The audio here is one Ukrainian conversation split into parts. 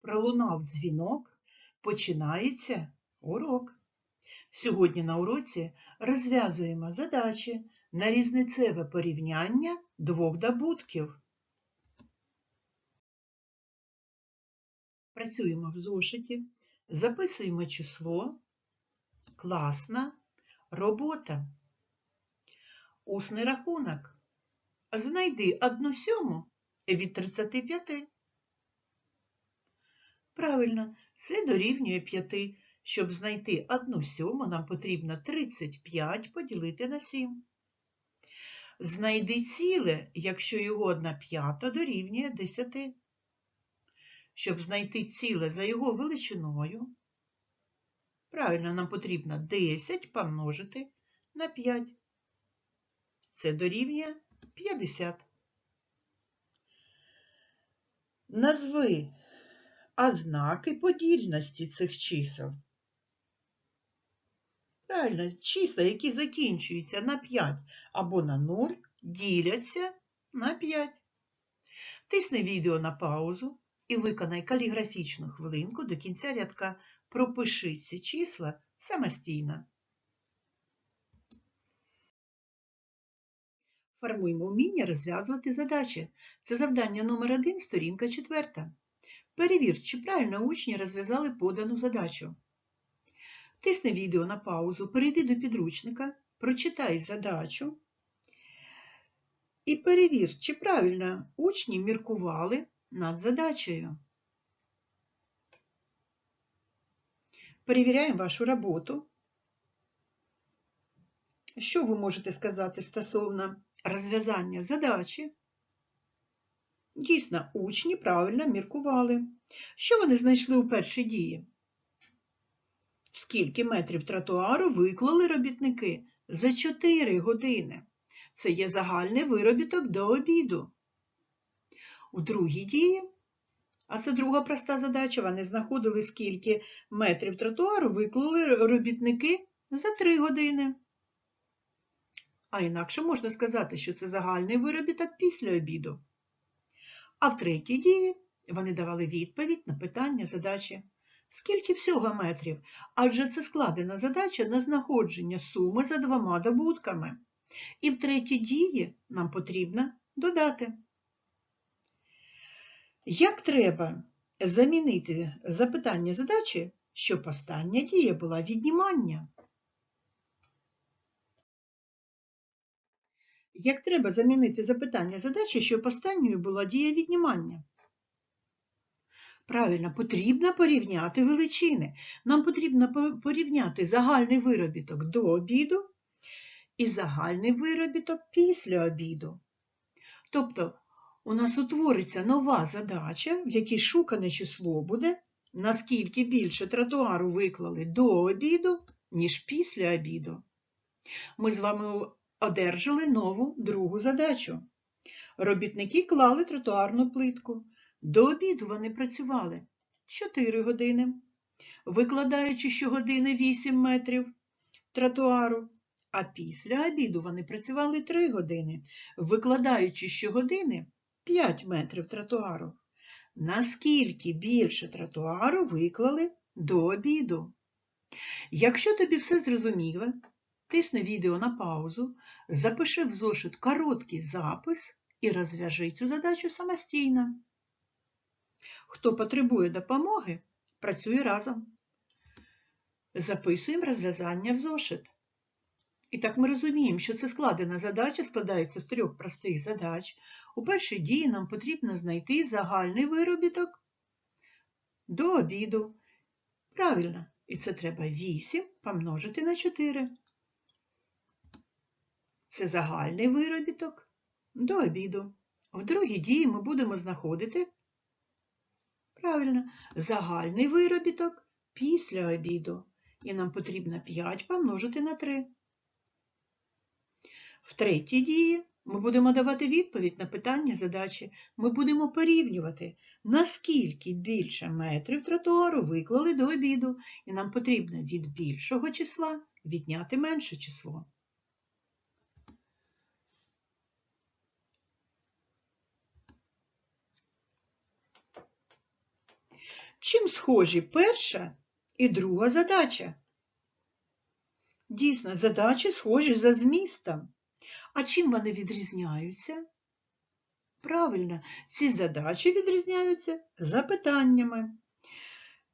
пролунав дзвінок, починається урок. Сьогодні на уроці розв'язуємо задачі на різницеве порівняння двох добутків. Працюємо в зошиті, записуємо число, класна робота. Усний рахунок. Знайди одну сьому від 35. Правильно, це дорівнює 5. Щоб знайти одну сьому, нам потрібно 35 поділити на 7. Знайди ціле, якщо його 1 п'ята дорівнює 10. Щоб знайти ціле за його величиною, правильно, нам потрібно 10 помножити на 5. Це дорівнює 50. Назви ознаки подільності цих чисел. Правильно, числа, які закінчуються на 5 або на 0, діляться на 5. Тисни відео на паузу і виконай каліграфічну хвилинку до кінця рядка. Пропиши ці числа самостійно. Формуємо вміння розв'язувати задачі. Це завдання номер 1 сторінка 4. Перевір, чи правильно учні розв'язали подану задачу. Тисни відео на паузу, перейди до підручника, прочитай задачу і перевір, чи правильно учні міркували над задачею. Перевіряємо вашу роботу. Що ви можете сказати стосовно розв'язання задачі? Дійсно, учні правильно міркували. Що вони знайшли у першій дії? Скільки метрів тротуару виклали робітники? За 4 години. Це є загальний виробіток до обіду. У другій дії, а це друга проста задача, вони знаходили, скільки метрів тротуару виклали робітники за 3 години. А інакше можна сказати, що це загальний виробіток після обіду. А в третій дії вони давали відповідь на питання задачі. Скільки всього метрів? Адже це складена задача на знаходження суми за двома добутками. І в третій дії нам потрібно додати. Як треба замінити запитання задачі, щоб остання дія була віднімання? Як треба замінити запитання задачі, щоб останньою була дія віднімання? Правильно, потрібно порівняти величини. Нам потрібно порівняти загальний виробіток до обіду і загальний виробіток після обіду. Тобто, у нас утвориться нова задача, в якій шукане число буде, наскільки більше тротуару виклали до обіду, ніж після обіду. Ми з вами одержали нову другу задачу. Робітники клали тротуарну плитку. До обіду вони працювали 4 години, викладаючи щогодини 8 метрів тротуару, а після обіду вони працювали 3 години, викладаючи щогодини 5 метрів тротуару. Наскільки більше тротуару виклали до обіду? Якщо тобі все зрозуміло, тисни відео на паузу, запиши в зошит короткий запис і розв'яжи цю задачу самостійно. Хто потребує допомоги, працює разом. Записуємо розв'язання в зошит. І так ми розуміємо, що це складена задача складається з трьох простих задач. У першій дії нам потрібно знайти загальний виробіток до обіду. Правильно, і це треба 8 помножити на 4. Це загальний виробіток до обіду. В другій дії ми будемо знаходити Правильно, загальний виробіток після обіду. І нам потрібно 5 помножити на 3. В третій дії ми будемо давати відповідь на питання задачі. Ми будемо порівнювати, наскільки більше метрів тротуару виклали до обіду, і нам потрібно від більшого числа відняти менше число. Чим схожі перша і друга задача? Дійсно, задачі схожі за змістом. А чим вони відрізняються? Правильно, ці задачі відрізняються запитаннями.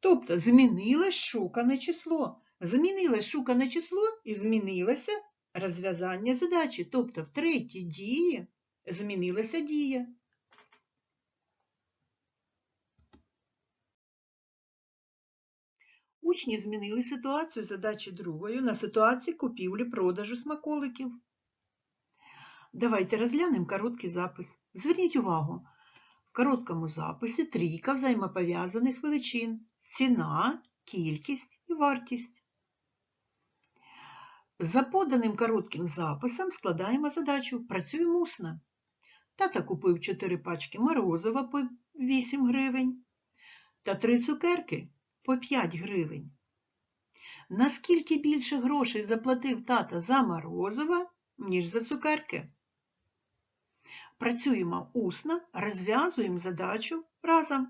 Тобто змінилось шукане число. Змінилось шукане число і змінилося розв'язання задачі. Тобто в третій дії змінилася дія. Учні змінили ситуацію задачі другої на ситуацію купівлі-продажу смаколиків. Давайте розглянемо короткий запис. Зверніть увагу, в короткому записі трійка взаємопов'язаних величин ціна, кількість і вартість. За поданим коротким записом складаємо задачу Працюємо усно. Тата купив 4 пачки морозива по 8 гривень та 3 цукерки по 5 гривень. Наскільки більше грошей заплатив тата за морозива, ніж за цукерки? Працюємо усно, розв'язуємо задачу разом.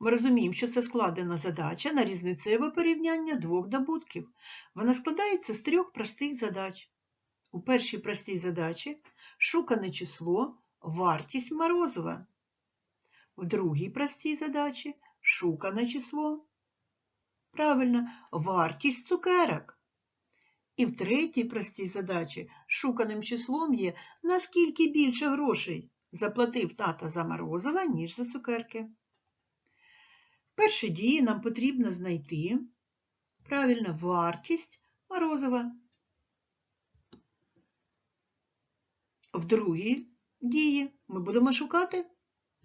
Ми розуміємо, що це складена задача на різницеве порівняння двох добутків. Вона складається з трьох простих задач. У першій простій задачі шукане число вартість морозива. В другій простій задачі шукане число. Правильно, вартість цукерок. І в третій простій задачі шуканим числом є, наскільки більше грошей заплатив тата за морозива, ніж за цукерки. В першій дії нам потрібно знайти правильно вартість морозива. В другій дії ми будемо шукати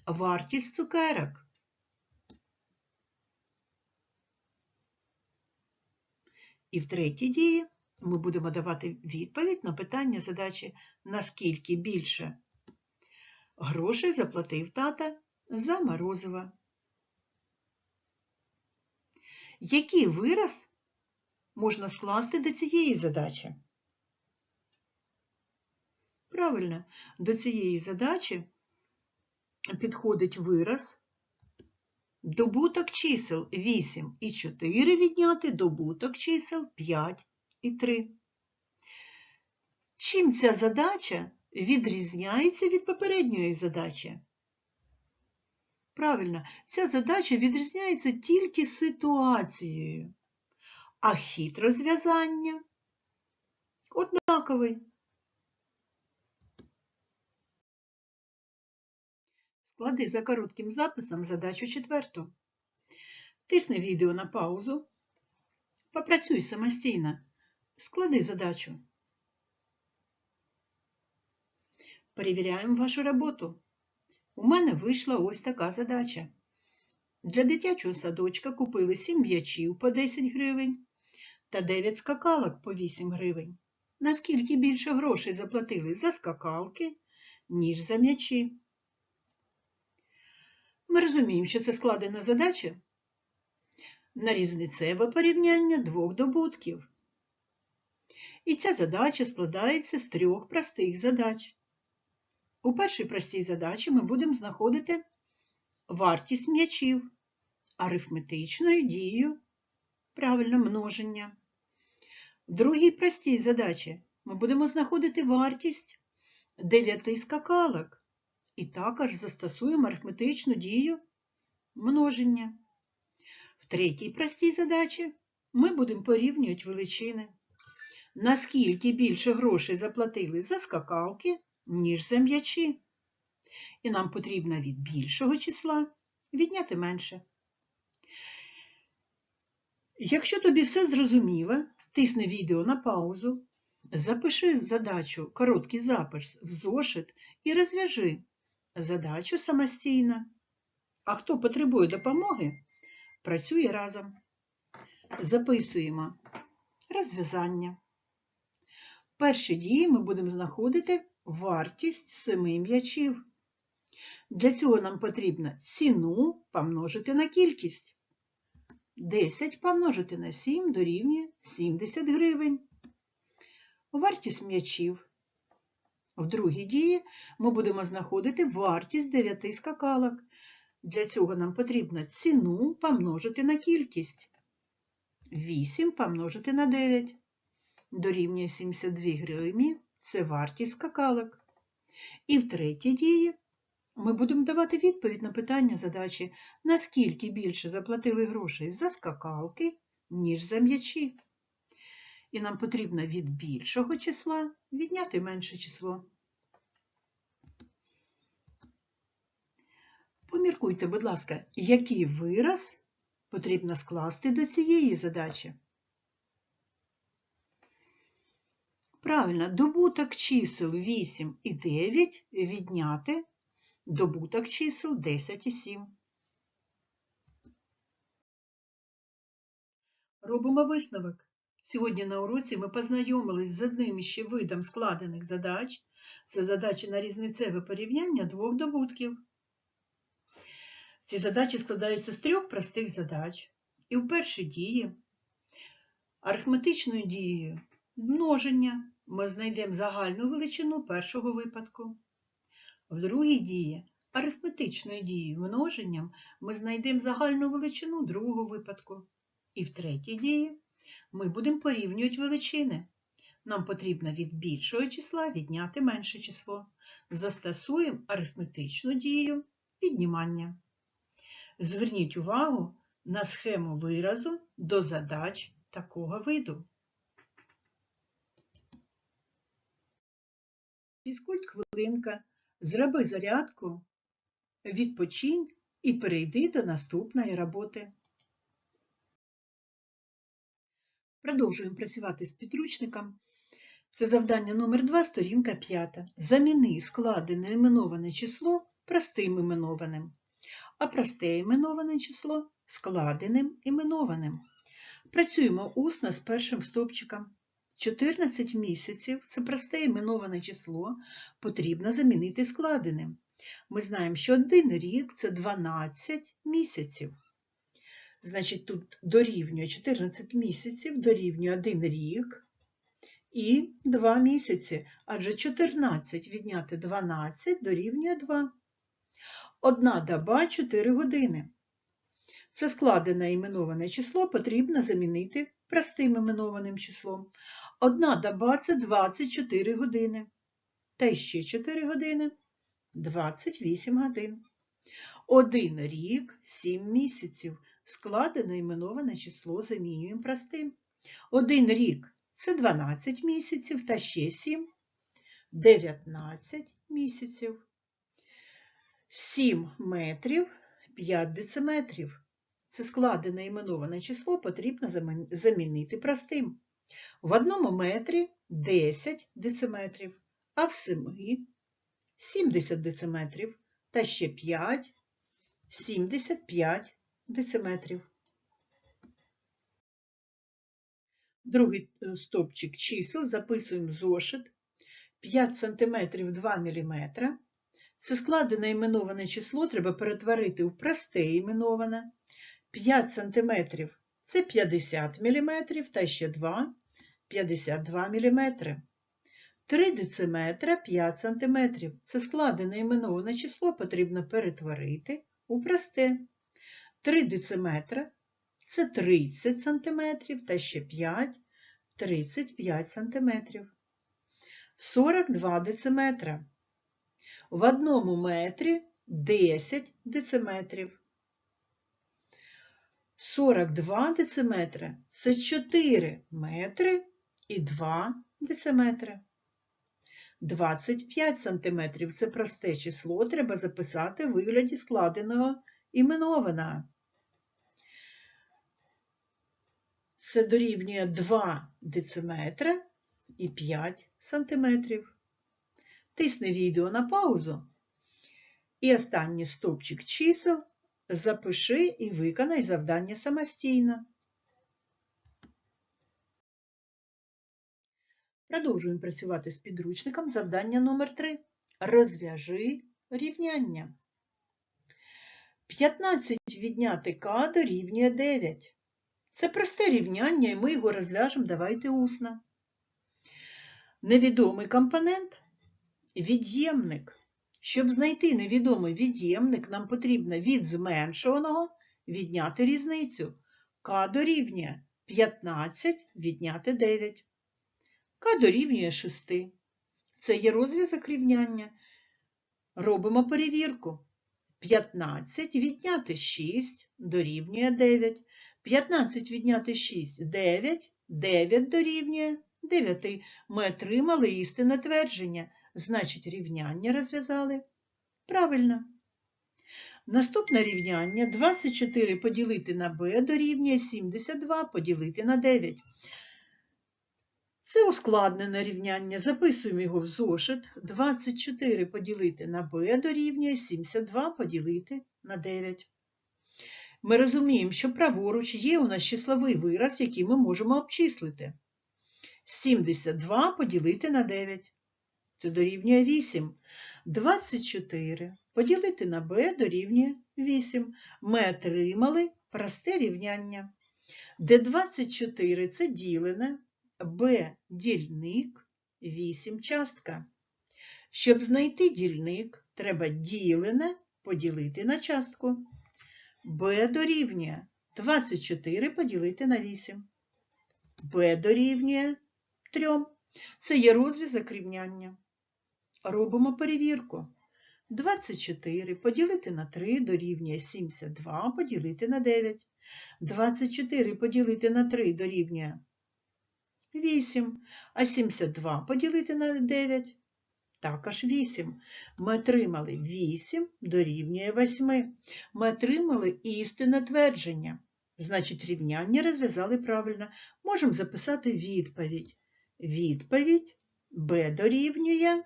вартість цукерок. І в третій дії ми будемо давати відповідь на питання задачі, наскільки більше грошей заплатив тата за морозива. Який вираз можна скласти до цієї задачі? Правильно, до цієї задачі підходить вираз добуток чисел 8 і 4 відняти добуток чисел 5 і 3. Чим ця задача відрізняється від попередньої задачі? Правильно, ця задача відрізняється тільки ситуацією, а хід розв'язання однаковий. Склади за коротким записом задачу четверту. Тисни відео на паузу. Попрацюй самостійно. Склади задачу. Перевіряємо вашу роботу. У мене вийшла ось така задача. Для дитячого садочка купили 7 м'ячів по 10 гривень та 9 скакалок по 8 гривень. Наскільки більше грошей заплатили за скакалки, ніж за м'ячі? Ми розуміємо, що це складена задача на різницеве порівняння двох добутків. І ця задача складається з трьох простих задач. У першій простій задачі ми будемо знаходити вартість м'ячів арифметичною дією правильно множення. В другій простій задачі ми будемо знаходити вартість дев'яти скакалок і також застосуємо арифметичну дію множення. В третій простій задачі ми будемо порівнювати величини. Наскільки більше грошей заплатили за скакалки, ніж за м'ячі. І нам потрібно від більшого числа відняти менше. Якщо тобі все зрозуміло, тисни відео на паузу, запиши задачу короткий запис в зошит і розв'яжи задачу самостійно. А хто потребує допомоги, працює разом. Записуємо розв'язання. В першій дії ми будемо знаходити вартість семи м'ячів. Для цього нам потрібно ціну помножити на кількість. 10 помножити на 7 дорівнює 70 гривень. Вартість м'ячів. В другій дії ми будемо знаходити вартість 9 скакалок. Для цього нам потрібно ціну помножити на кількість. 8 помножити на 9. Дорівнює 72 гривні. Це вартість скакалок. І в третій дії ми будемо давати відповідь на питання задачі, наскільки більше заплатили грошей за скакалки, ніж за м'ячі. І нам потрібно від більшого числа відняти менше число. Поміркуйте, будь ласка, який вираз потрібно скласти до цієї задачі. Правильно, добуток чисел 8 і 9 відняти добуток чисел 10 і 7. Робимо висновок. Сьогодні на уроці ми познайомились з одним ще видом складених задач. Це задачі на різницеве порівняння двох добутків. Ці задачі складаються з трьох простих задач. І в першій дії арифметичною дією множення ми знайдемо загальну величину першого випадку. В другій дії арифметичною дією множенням ми знайдемо загальну величину другого випадку. І в третій дії ми будемо порівнювати величини. Нам потрібно від більшого числа відняти менше число. Застосуємо арифметичну дію віднімання. Зверніть увагу на схему виразу до задач такого виду. Фізкульт хвилинка, зроби зарядку, відпочинь і перейди до наступної роботи. Продовжуємо працювати з підручником. Це завдання номер 2 сторінка 5. Заміни складене іменоване число простим іменованим, а просте іменоване число складеним іменованим. Працюємо усно з першим стопчиком. 14 місяців це просте іменоване число, потрібно замінити складеним. Ми знаємо, що один рік це 12 місяців. Значить, тут дорівнює 14 місяців, дорівнює 1 рік і 2 місяці, адже 14 відняти 12 дорівнює 2. Одна доба 4 години. Це складене іменоване число потрібно замінити простим іменованим числом. Одна доба це 24 години. Та ще 4 години 28 годин. Один рік 7 місяців. Складене іменоване число замінюємо простим. Один рік це 12 місяців та ще 7 19 місяців. 7 метрів 5 дециметрів. Це складене іменоване число потрібно замінити простим. В одному метрі 10 дециметрів, а в 7 70 дециметрів та ще 5 75 дециметрів. Другий е, стопчик чисел записуємо зошит 5 см 2 мм. Це складене іменоване число треба перетворити в просте іменоване. 5 см це 50 мм та ще 2 52 мм. 3 дециметра 5 см. Це складене іменоване число потрібно перетворити у просте. 3 дециметра це 30 см та ще 5 35 см. 42 дециметра. В одному метрі 10 дециметрів. 42 дециметри – це 4 метри і 2 дециметри. 25 сантиметрів – це просте число, треба записати в вигляді складеного іменованого. Це дорівнює 2 дециметри і 5 сантиметрів. Тисни відео на паузу. І останній стовпчик чисел запиши і виконай завдання самостійно. Продовжуємо працювати з підручником завдання номер 3 Розв'яжи рівняння. 15 відняти К дорівнює 9. Це просте рівняння, і ми його розв'яжемо, давайте усно. Невідомий компонент від'ємник Щоб знайти невідомий від'ємник, нам потрібно від зменшуваного відняти різницю. К дорівнює 15 відняти 9. К дорівнює 6. Це є розв'язок рівняння. Робимо перевірку. 15 відняти 6 дорівнює 9. 15 відняти 6 9. 9 дорівнює 9. Ми отримали істинне твердження. Значить, рівняння розв'язали правильно. Наступне рівняння 24 поділити на b дорівнює 72 поділити на 9. Це ускладнене рівняння. Записуємо його в зошит. 24 поділити на b дорівнює 72 поділити на 9. Ми розуміємо, що праворуч є у нас числовий вираз, який ми можемо обчислити. 72 поділити на 9. Це дорівнює 8. 24 поділити на b дорівнює 8. Ми отримали просте рівняння, де 24 це ділене, b дільник, 8 частка. Щоб знайти дільник, треба ділене поділити на частку. B дорівнює 24 поділити на 8. b дорівнює 3. Це є розв'язок рівняння. Робимо перевірку. 24 поділити на 3 дорівнює 72 поділити на 9. 24 поділити на 3 дорівнює 8, а 72 поділити на 9 також 8. Ми отримали 8 дорівнює 8. Ми отримали істинне твердження. Значить, рівняння розв'язали правильно. Можемо записати відповідь. Відповідь b дорівнює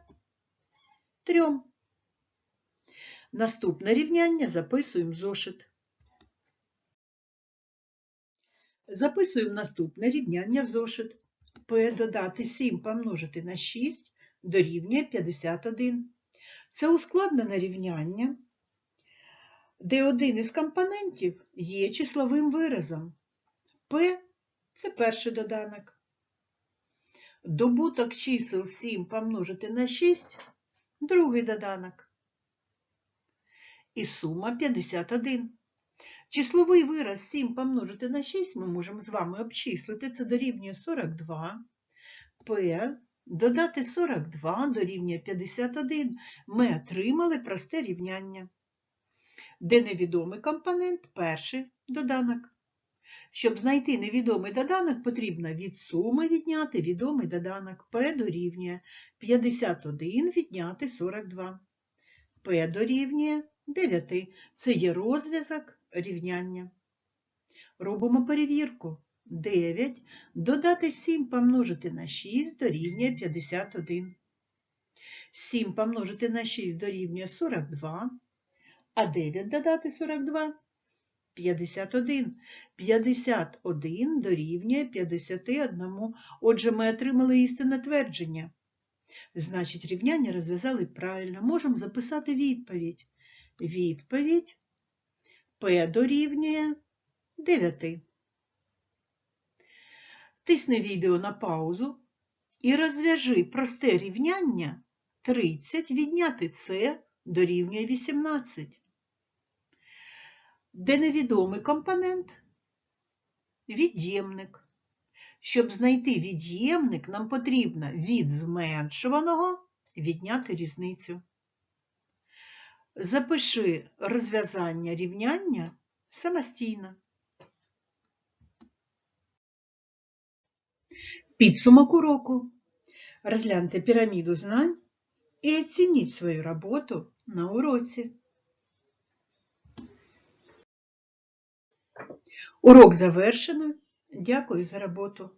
3. Наступне рівняння записуємо зошит. Записуємо наступне рівняння в зошит. P додати 7 помножити на 6 дорівнює 51. Це ускладнене рівняння, де один із компонентів є числовим виразом. P – це перший доданок. Добуток чисел 7 помножити на 6 – другий доданок. І сума 51. Числовий вираз 7 помножити на 6 ми можемо з вами обчислити. Це дорівнює 42. P додати 42 дорівнює 51. Ми отримали просте рівняння, де невідомий компонент перший доданок. Щоб знайти невідомий доданок, потрібно від суми відняти відомий доданок. P дорівнює 51 відняти 42. P дорівнює 9. Це є розв'язок рівняння. Робимо перевірку. 9 додати 7 помножити на 6 дорівнює 51. 7 помножити на 6 дорівнює 42, а 9 додати 42 51. 51 дорівнює 51. Отже, ми отримали істинне твердження. Значить, рівняння розв'язали правильно. Можемо записати відповідь. Відповідь P дорівнює 9. Тисни відео на паузу і розв'яжи просте рівняння 30 відняти С дорівнює 18. Де невідомий компонент від'ємник. Щоб знайти від'ємник, нам потрібно від зменшуваного відняти різницю. Запиши розв'язання рівняння самостійно. Підсумок уроку. Розгляньте піраміду знань і оцініть свою роботу на уроці. Урок завершено. Дякую за роботу.